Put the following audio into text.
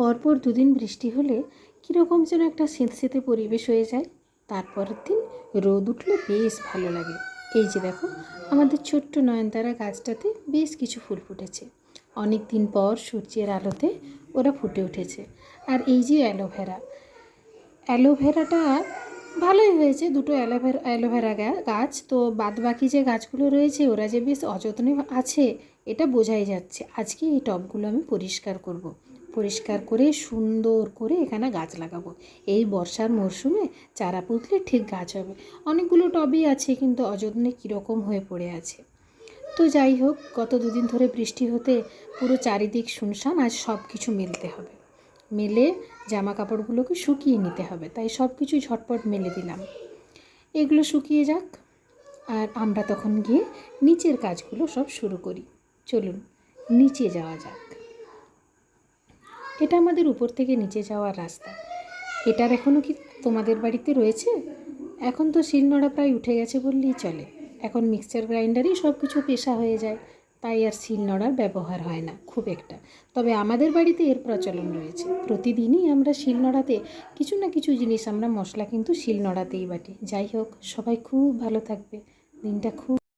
পরপর দুদিন বৃষ্টি হলে কীরকম যেন একটা শীতশীতে পরিবেশ হয়ে যায়। তারপরের দিন রোদ উঠলে বেশ ভালো লাগে। এই যে দেখো, আমাদের ছোট্ট নয়নতারা গাছটাতে বেশ কিছু ফুল ফুটেছে। অনেক দিন পর সূর্যের আলোতে ওরা ফুটে উঠেছে। আর এই যে অ্যালোভেরা, অ্যালোভেরাটা ভালোই হয়েছে, দুটো অ্যালোভেরা অ্যালোভেরা গাছ। তো বাদ বাকি যে গাছগুলো রয়েছে, ওরা যে বেশ অযত্নে আছে, এটা বোঝাই যাচ্ছে। আজকে এই টবগুলো আমি পরিষ্কার করব। পরিষ্কার করে, সুন্দর করে এখানে গাছ লাগাবো। এই বর্ষার মরশুমে চারা পুঁতলে ঠিক গাছ হবে। অনেকগুলো টবই আছে, কিন্তু অযত্নে কীরকম হয়ে পড়ে আছে। তো যাই হোক, গত দুদিন ধরে বৃষ্টি হতে পুরো চারিদিক শুনশান, আজ সব কিছু মেলতে হবে। মেলে জামা কাপড়গুলোকে শুকিয়ে নিতে হবে, তাই সব কিছু ঝটপট মেলে দিলাম। এগুলো শুকিয়ে যাক, আর আমরা তখন গিয়ে নিচের কাজগুলো সব শুরু করি। চলুন, নিচে যাওয়া যাক। এটা আমাদের উপর থেকে নিচে যাওয়ার রাস্তা। এটার এখনও কি তোমাদের বাড়িতে রয়েছে? এখন তো শিলনোড়া প্রায় উঠে গেছে বললেই চলে। এখন মিক্সচার গ্রাইন্ডারই সব কিছু পেশা হয়ে যায়। তাই আর শিলনোড়ার ব্যবহার হয় না, খুব একটা। তবে আমাদের বাড়িতে এর প্রচলন রয়েছে। প্রতিদিনই আমরা শিলনোড়াতে কিছু না কিছু জিনিস, আমরা মশলা কিন্তু শিলনোড়াতেই বাটি। যাই হোক, সবাই খুব ভালো থাকবে। দিনটা খুব